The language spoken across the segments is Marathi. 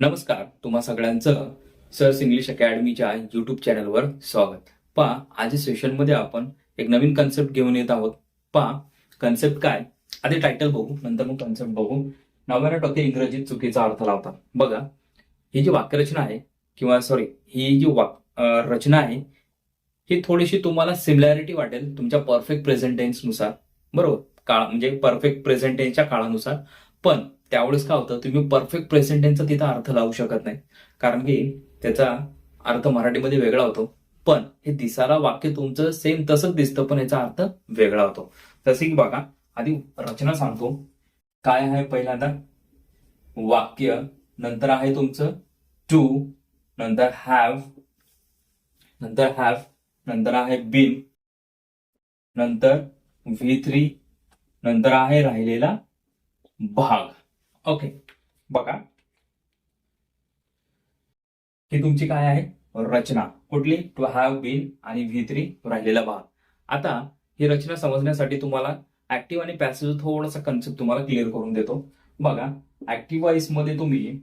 नमस्कार तुम्हा सगळ्यांचं सर्स इंग्लिश अकॅडमीच्या युट्यूब चॅनलवर स्वागत. पहा आज सेशनमध्ये आपण एक नवीन कन्सेप्ट घेऊन येत आहोत. पहा कन्सेप्ट काय? आधी टायटल बघू नंतर मग कन्सेप्ट बघू. नव्याण्णव टक्के इंग्रजीत चुकीचा अर्थ लावतात. बघा ही जी वाक्यरचना आहे किंवा सॉरी ही जी वाक रचना आहे ही थोडीशी तुम्हाला सिमिलॅरिटी वाटेल तुमच्या परफेक्ट प्रेझेंटेन्सनुसार बरोबर? काळ म्हणजे परफेक्ट प्रेझेंटेन्सच्या काळानुसार. पण त्यावेळेस काय होतं तुम्ही परफेक्ट प्रेझेंट टेन्सचा तिथं अर्थ लावू शकत नाही. कारण की त्याचा अर्थ मराठीमध्ये वेगळा होतो. पण हे दिसायला वाक्य तुमचं सेम तसंच दिसतं पण याचा अर्थ वेगळा होतो. तसे की बघा आधी रचना सांगतो. काय आहे पहिल्यांदा? वाक्य नंतर आहे तुमचं टू नंतर हॅव नंतर हॅव नंतर आहे बिन नंतर व्ही थ्री नंतर आहे राहिलेला भाग. ओके. बघा. ही तुमची काय आहे? रचना. कुठली? टू हॅव बीन आणि व्ही थ्री राहिलेला भाग. आता ही रचना समजण्यासाठी तुम्हाला ऍक्टिव्ह आणि पॅसिव्ह थोडासा कन्सेप्ट तुम्हाला क्लिअर करून देतो. बघा ऍक्टिव्ह वाईसमध्ये तुम्ही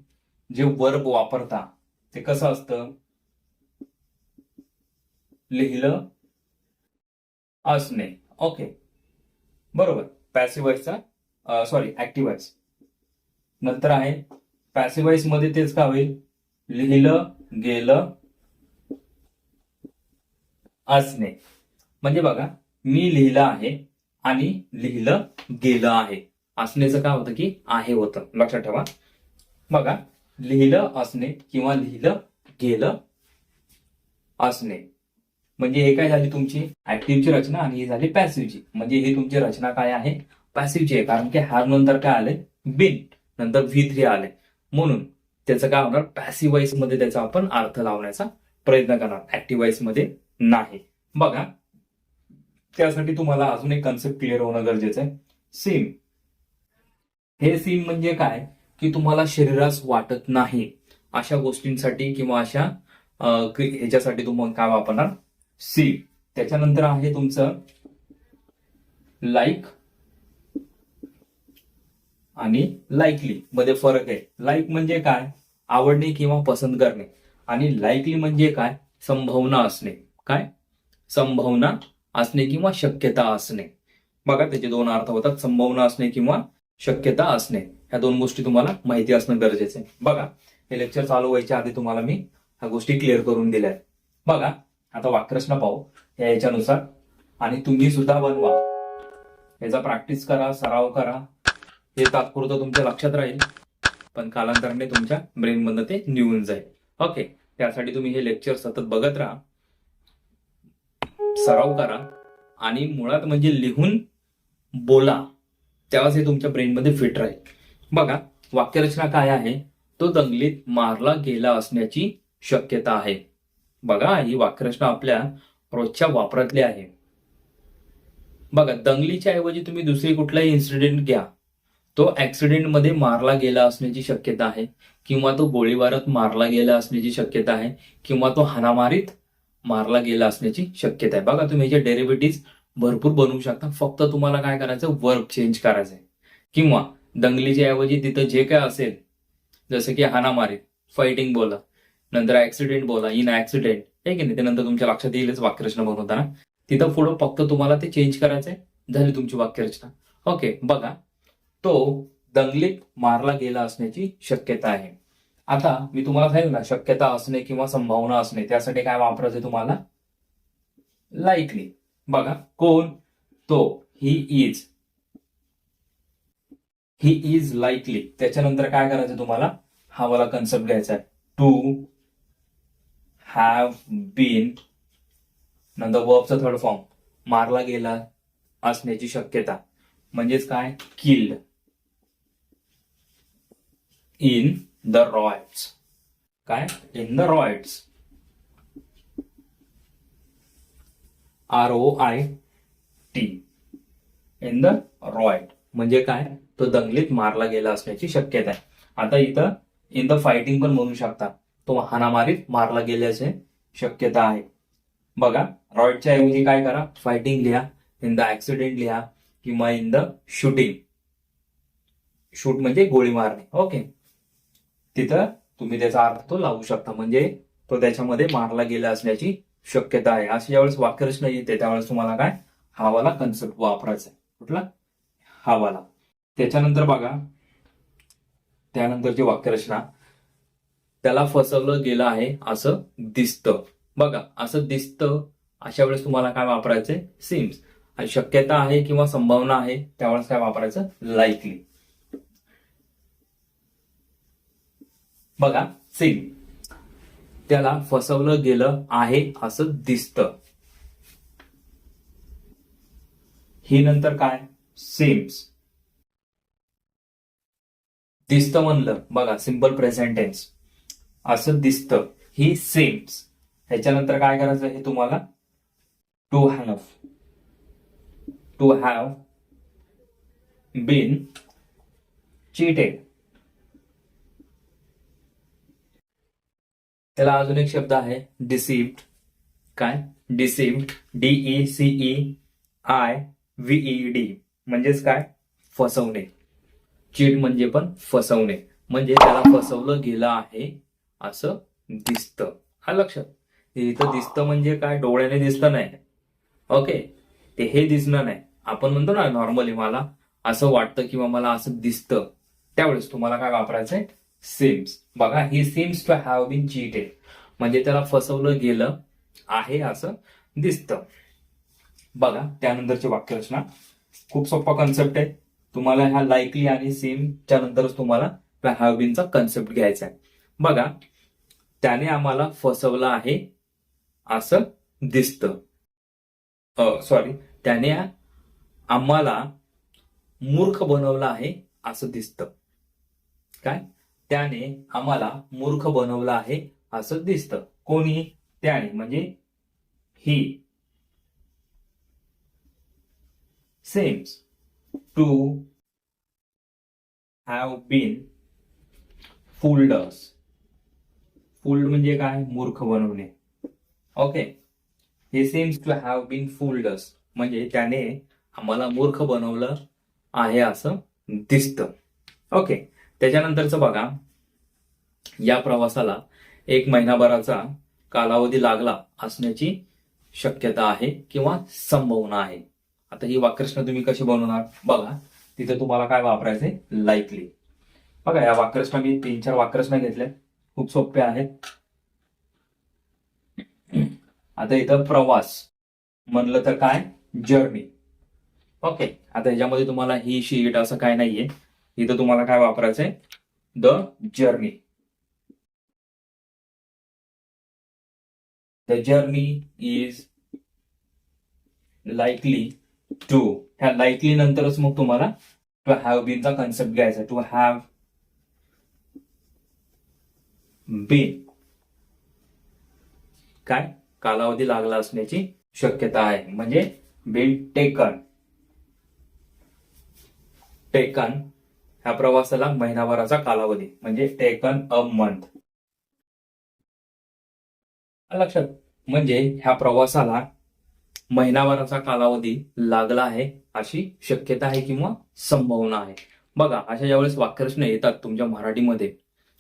जे वर्ब वापरता ते कसं असतं? लिहिलं असणे. ओके. बरोबर. पॅसिव्ह सॉरी ऍक्टिव्ह नंतर आहे पॅसिवाईसमध्ये तेच का होईल? लिहिलं गेलं असणे. म्हणजे बघा मी लिहिलं आहे आणि लिहिलं गेलं आहे. असण्याचं काय होतं की आहे होतं. लक्षात ठेवा. बघा लिहिलं असणे किंवा लिहिलं गेलं असणे. म्हणजे हे काय झाली तुमची? ऍक्टिव्हची रचना आणि ही झाली पॅसिव्हची म्हणजे ही तुमची रचना काय आहे? पॅसिव्हची आहे. कारण की हार नंतर काय आले बिन नंतर व्ही थ्री आले. म्हणून त्याचं काय होणार? पॅसिव्हमध्ये त्याचा आपण अर्थ लावण्याचा प्रयत्न करणार. ऍक्टिव्हमध्ये नाही. बघा. त्यासाठी तुम्हाला अजून एक कन्सेप्ट क्लिअर होणं गरजेचं आहे. सीम हे सीम म्हणजे काय? की तुम्हाला शरीरास वाटत नाही. अशा गोष्टींसाठी किंवा अशा ह्याच्यासाठी तुम्ही काय वापरणार? सीम त्याच्यानंतर आहे तुमचं लाईक आणि लाईकली मध्ये फरक आहे. लाईक म्हणजे काय? आवडणे किंवा पसंत करणे. आणि लाईकली म्हणजे काय? संभावना असणे. काय? संभावना असणे किंवा शक्यता असणे. बघा त्याचे दोन अर्थ होतात. संभावना असणे किंवा शक्यता असणे. ह्या दोन गोष्टी तुम्हाला माहिती असणं गरजेचं आहे. बघा हे लेक्चर चालू व्हायच्या आधी तुम्हाला मी ह्या गोष्टी क्लिअर करून दिल्या आहेत. बघा आता वाक्यरचना पाहू. या याच्यानुसार. आणि तुम्ही सुद्धा बनवा. याचा प्रॅक्टिस करा सराव करा. हे तात्पुरतं तुमच्या लक्षात राहील पण कालांतराने तुमच्या ब्रेनमधनं ते निघून जाईल. ओके त्यासाठी तुम्ही हे लेक्चर सतत बघत राहा सराव करा आणि मुळात म्हणजे लिहून बोला तेव्हाच हे तुमच्या ब्रेनमध्ये फिट राहील. बघा वाक्यरचना काय आहे? तो दंगलीत मारला गेला असण्याची शक्यता आहे. बघा ही वाक्यरचना आपल्या रोजच्या वापरातली आहे. बघा दंगलीच्या ऐवजी तुम्ही दुसरी कुठलाही इन्सिडेंट घ्या. तो ऍक्सिडेंटमध्ये मारला गेला असण्याची शक्यता आहे किंवा तो गोळीबारात मारला गेला असण्याची शक्यता आहे किंवा तो हाणामारीत मारला गेला असण्याची शक्यता आहे. बघा तुम्ही याचे डेरिव्हेटिव्ह भरपूर बनवू शकता. फक्त तुम्हाला काय करायचं वर्क चेंज करायचंय. किंवा दंगलीच्या ऐवजी तिथं जे काय असेल जसं की हाणामारीत फायटिंग बोला नंतर ऍक्सिडेंट बोला इन ऍक्सिडेंट हे की नाही? त्यानंतर तुमच्या लक्षात येईलच वाक्यरचना बनवताना. तिथं पुढं फक्त तुम्हाला ते चेंज करायचंय झाली तुमची वाक्यरचना. ओके बघा. तो दंगलीत मारला गेला असण्याची शक्यता आहे. आता मी तुम्हाला सांगितलं ना शक्यता असणे किंवा संभावना असणे त्यासाठी काय वापरायचं तुम्हाला? लाईकली बघा कोण? तो. He is he is likely त्याच्यानंतर काय करायचं तुम्हाला? हा वाला कन्सेप्ट घ्यायचा आहे. टू हॅव बीन नंतर वर्बचा थर्ड फॉर्म मारला गेला असण्याची शक्यता. म्हणजेच काय? किल्ड इन द रॉयट्स काय? In the riots R O I T in the riot म्हणजे काय? तो दंगलीत मारला गेला असण्याची शक्यता आहे. आता इथं इन द फायटिंग पण म्हणू शकता. तो हानामारीत मारला गेल्याचे शक्यता आहे. बघा रॉयडच्या ऐवजी काय करा? फायटिंग लिहा. इन द ऍक्सिडेंट लिहा. किंवा इन द शूटिंग शूट म्हणजे गोळी मारणे. ओके तिथं तुम्ही त्याचा अर्थ तो लावू शकता. म्हणजे तो त्याच्यामध्ये मारला गेला असण्याची शक्यता आहे. अशी ज्यावेळेस वाक्यरचना येते त्यावेळेस तुम्हाला काय? हावाला कन्सेप्ट वापरायचा आहे. कुठला? हावाला. त्याच्यानंतर बघा त्यानंतरची वाक्यरचना. त्याला फसवलं गेलं आहे असं दिसतं. बघा असं दिसतं अशा वेळेस तुम्हाला काय वापरायचंय? सिम्स आणि शक्यता आहे किंवा संभावना आहे त्यावेळेस काय वापरायचं? लाईकली बघा सिम त्याला फसवलं गेलं आहे असं दिसतं. ही नंतर काय? सिम्स दिसतं म्हणलं. बघा सिंपल प्रेझेंटेन्स असं दिसतं. ही सेम्स ह्याच्यानंतर काय करायचं हे तुम्हाला? To have to have been cheated त्याला अजून एक शब्द आहे डिसिप्ट काय? Deceived D E C E I V E D म्हणजेच काय? फसवणे. चीट म्हणजे पण फसवणे. म्हणजे त्याला फसवलं गेलं आहे असं दिसतं. हा लक्षात. इथं दिसतं म्हणजे काय? डोळ्याने दिसत नाही. ओके ते हे दिसणं नाही. आपण म्हणतो ना नॉर्मली मला असं वाटतं किंवा मला असं दिसतं. त्यावेळेस तुम्हाला काय वापरायचंय? सिम्स बघा ही seems to have been cheated म्हणजे त्याला फसवलं गेलं आहे असं दिसतं. बघा त्यानंतरची वाक्यरचना. खूप सोपा कन्सेप्ट आहे. तुम्हाला ह्या लाईकली आणि सेमच्या नंतरच तुम्हाला हॅव बीनचा कन्सेप्ट घ्यायचा आहे. बघा त्याने आम्हाला फसवलं आहे असं दिसतं. सॉरी त्याने आम्हाला मूर्ख बनवलं आहे असं दिसतं. काय? त्याने आम्हाला मूर्ख बनवलं आहे असं दिसतं. कोणी? त्याने. म्हणजे ही. Seems to have been fooled us fooled म्हणजे काय? मूर्ख बनवणे. ओके हे seems to have been fooled us म्हणजे त्याने आम्हाला मूर्ख बनवलं आहे असं दिसतं. ओके त्याच्यानंतरचं बघा. या प्रवासाला एक महिनाभराचा कालावधी लागला असण्याची शक्यता आहे किंवा संभावना आहे. आता ही वाक्यरचना तुम्ही कशी बनवणार? बघा तिथे तुम्हाला काय वापरायचंय? लाईकली बघा या वाक्यरचना मी तीन चार वाक्यरचना घेतल्या खूप सोप्या आहेत. आता इथं प्रवास म्हणलं तर काय? जर्नी ओके आता ह्याच्यामध्ये तुम्हाला ही शीट असं काय नाहीये. इथं तुम्हाला काय वापरायचंय? The journey the journey is likely to ह्या लाईकली नंतरच मग तुम्हाला टू हॅव बीनचा कन्सेप्ट घ्यायचा टू हॅव बीन काय? कालावधी लागला असण्याची शक्यता आहे. म्हणजे बीन टेकन टेकन ह्या प्रवासाला महिनाभराचा कालावधी म्हणजे टेकन अ मंथ लक्षात. म्हणजे ह्या प्रवासाला महिनाभराचा कालावधी लागला आहे अशी शक्यता आहे किंवा संभावना आहे. बघा अशा ज्यावेळेस वाक्यरचना येतात तुमच्या मराठीमध्ये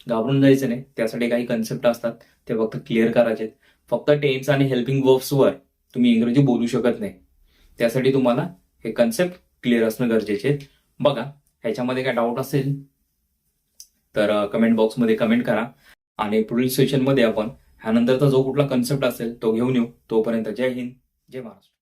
घाबरून जायचं नाही त्यासाठी काही कन्सेप्ट असतात ते फक्त क्लिअर करायचे फक्त टेन्स आणि हेल्पिंग वर्क्सवर तुम्ही इंग्रजी बोलू शकत नाही. त्यासाठी तुम्हाला हे कन्सेप्ट क्लिअर असणं गरजेचे आहे. बघा ह्याच्यामध्ये काय डाऊट असेल तर कमेंट बॉक्समध्ये कमेंट करा. आणि पुढील सेशनमध्ये आपण ह्यानंतरचा जो कुठला कन्सेप्ट असेल तो घेऊन येऊ. तोपर्यंत जय हिंद जय महाराष्ट्र.